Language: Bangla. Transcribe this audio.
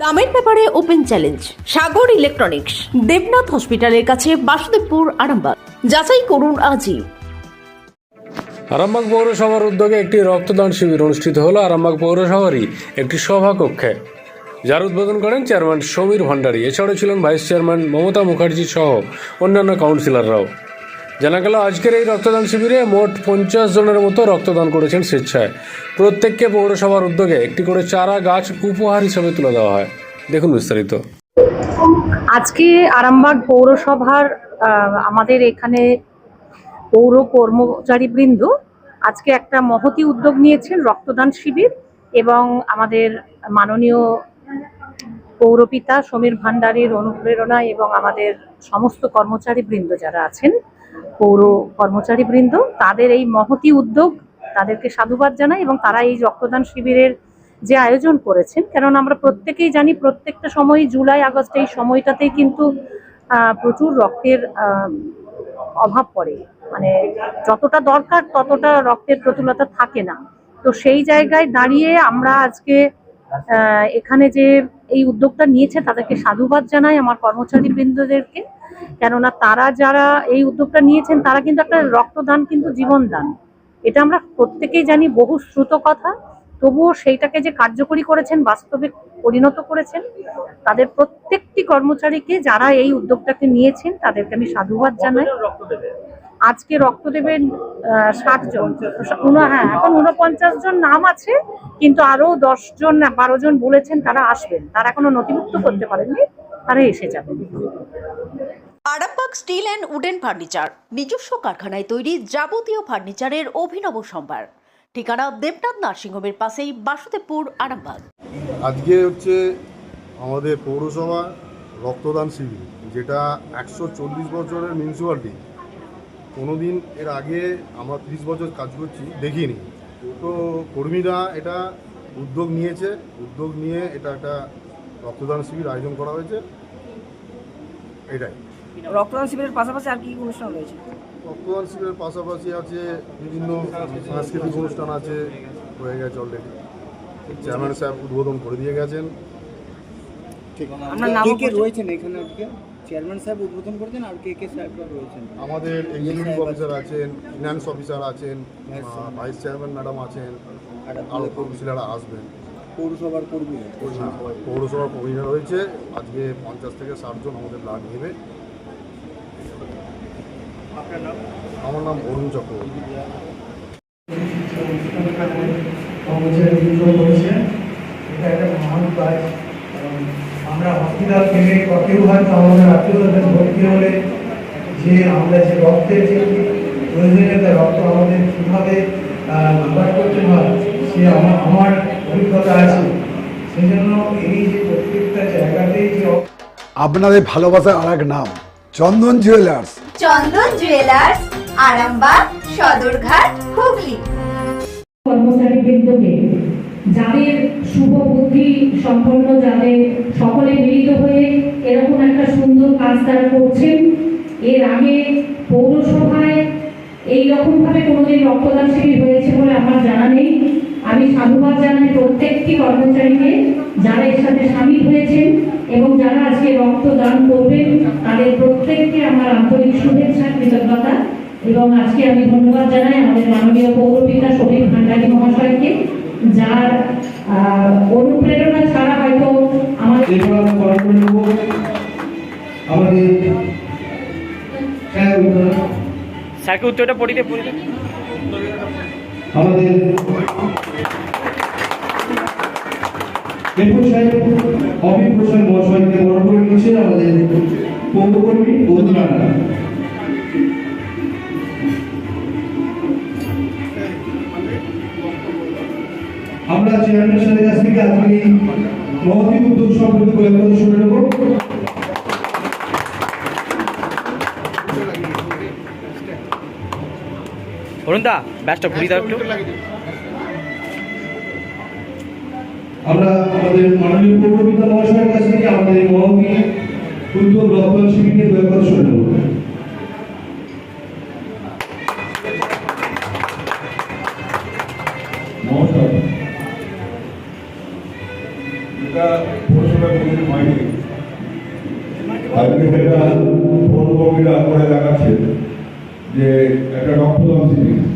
দামের ব্যাপারে open challenge, Sagar electronics, Debnath হসপিটালের কাছে বাসুদেবপুর আরামবাগ। যাচাই করুন আজই। আরামবাগ পৌরসভার উদ্যোগে একটি রক্তদান শিবির অনুষ্ঠিত হলো আরামবাগ পৌরসভারই একটি সভাকক্ষে। যার উদ্বোধন করেন চেয়ারম্যান সমীর ভান্ডারী। এছাড়াও ছিলেন ভাইস চেয়ারম্যান মমতা মুখার্জি সহ অন্যান্য কাউন্সিলররাও। জানা গেল আজকের এই রক্তদান শিবিরে মোট পঞ্চাশ জনের মতো রক্তদান করেছেন স্বেচ্ছায়। প্রত্যেককে পৌরসভার উদ্যোগে একটি করে চারা গাছ উপহার হিসেবে তুলে দেওয়া হয়। দেখুন বিস্তারিত। আজকে আরামবাগ পৌরসভার আমাদের এখানে পৌর কর্মচারীবৃন্দ আজকে একটা মহতি উদ্যোগ নিয়েছেন রক্তদান শিবির এবং আমাদের মাননীয় পৌরপিতা সমীর ভান্ডারীর অনুপ্রেরণা এবং আমাদের সমস্ত কর্মচারীবৃন্দ যারা আছেন পৌর কর্মচারীবৃন্দ, তাদের এই মহতি উদ্যোগ তাদেরকে সাধুবাদ জানাই এবং তারা এই রক্তদান শিবিরের যে আয়োজন করেছেন, কেননা আমরা প্রত্যেকেই জানি প্রত্যেকটা সময় জুলাই, আগস্ট এই সময়টাতেই কিন্তু প্রচুর রক্তের অভাব পড়ে। মানে যতটা দরকার ততটা রক্তের প্রতুলতা থাকে না। তো সেই জায়গায় দাঁড়িয়ে আমরা আজকে এখানে যে এই উদ্যোগটা নিয়েছে তাদেরকে সাধুবাদ জানাই, আমার কর্মচারী বৃন্দদেরকে কেননা তারা যারা এই উদ্যোগটা নিয়েছেন তারা কিন্তু একটা রক্তদান কিন্তু জীবনদান। এটা আমরা প্রত্যেকেই জানি বহু শ্রুত কথা। তবুও সেইটাকে যে কার্যকরী করেছেন বাস্তবে পরিণত করেছেন তাদের প্রত্যেকটি কর্মচারীকে যারা এই উদ্যোগটাকে নিয়েছেন তাদেরকে আমি সাধুবাদ জানাই। আজকে রক্ত দেবেন ষাট জন। হ্যাঁ এখন উনপঞ্চাশ জন নাম আছে কিন্তু আরও দশ জন বারো জন বলেছেন তারা আসবেন। তারা এখনও নথিভুক্ত করতে পারেননি তারা এসে যাবেন। Arambagh steel and wooden furniture, নিজস্ব কারখানায় তৈরি যাবতীয় ফার্নিচারের অভিনব সম্ভার। ঠিকানা দেবনাথ নার্সিংহোমের পাশেই বাসুদেবপুর, আরামবাগ। আজকে হচ্ছে আমাদের পৌরসভা রক্তদান শিবির, যেটা একশো চল্লিশ বছরের মিউনিসিপ্যালিটি কোনোদিন এর আগে আমরা ত্রিশ বছর কাজ করছি, দেখিনি। তো কর্মীরা এটা উদ্যোগ নিয়েছে, উদ্যোগ নিয়ে এটা একটা রক্তদান শিবির আয়োজন করা হয়েছে। এটাই। রক্তদান শিবিরের পাশাপাশি আর কি কি অনুষ্ঠান রয়েছে? রক্তদান শিবিরের পাশাপাশি আছে বিভিন্ন সাংস্কৃতিক অনুষ্ঠান আছে হয়ে গেছে অলরেডি চেয়ারম্যান সাহেব উদ্বোধন করে দিয়ে গেছেন। আপনার নাম কে কে রয়েছেন এখানে আজকে? চেয়ারম্যান সাহেব উদ্বোধন করেছেন আর কে কে সাহেবরা রয়েছেন? আমাদের এক্সিকিউটিভ অফিসার আছেন ফিনান্স অফিসার আছেন ভাইস চেয়ারম্যান ম্যাডাম আছেন আরও কৌন্সিলাররা আসবেন। পৌরসভার কর্মী পৌরসভার কর্মীরা রয়েছে। আজকে পঞ্চাশ থেকে ষাট জন আমাদের ব্লাড নেবে। আমার নাম অরুণ চক্রবর্তী। এটা একটা মহান কাজ। আমরা হসপিটাল থেকে কেউ হয়তো আমাদের আত্মীয়দের ভর্তি হলে যে আমরা যে রক্তের যে প্রয়োজনীয়তা রক্ত আমাদের কীভাবে জোগাড় করতে হয় সে আমার আমার অভিজ্ঞতা আছে। সেই জন্য এই যে প্রত্যেকটা জায়গাতেই যে আপনাদের ভালোবাসার আর এক নাম চন্দন জুয়েলার্স চন্দন জুয়েলার্স আরামবাগ সদরঘাট হুগলি। কর্মচারী বৃন্দকে যাদের শুভ বুদ্ধি সম্পন্ন যাদের সকলে মিলিত হয়ে এরকম একটা সুন্দর কাজ তারা করছেন এর আগে পৌরসভায় এই রকম ভাবে কোনোদিন রক্তদান শিবির হয়েছে বলে আমার জানা নেই। আমি সাধুবাদ জানাই প্রত্যেকটি কর্মচারীকে যারা এর সাথে সামিল হয়েছেন এবং যারা আজকে রক্তদান করবেন তাদের প্রত্যেককে আমার আন্তরিক শুভেচ্ছা কৃতজ্ঞতা এবং আজকে আমি ধন্যবাদ জানাই আমাদের মাননীয় পৌরপিতা সমীর ভান্ডারী মহাশয়কে যার অনুপ্রেরণা ছাড়া হয়তো আমাদের আমাদের স্যারকে উত্তরটা পড়িতে পড়িতে আমাদের সাহেব অমিত প্রসাদ মহাশয়কে বরণ করে নিচ্ছে আমাদের পৌরকর্মী বন্ধুরানা আমরা চেয়ারম্যান সাহেবের কাছ থেকে আজকে এই মহতি উদ্যোগ সম্পর্কে কয়েক কথা শুনে নেব। অরুণ দা ব্যাসটা ঘুরিয়ে দাও একটু। আমরা আমাদের মাননীয় পৌরপিতা মহাশয়ের কাছ থেকে আমাদের মহতি উদ্যোগ রক্তদান শিবিরকে কয়েক কথা শুনে নেব। নমস্কার। এটা যে একটা রক্তদান শিবির।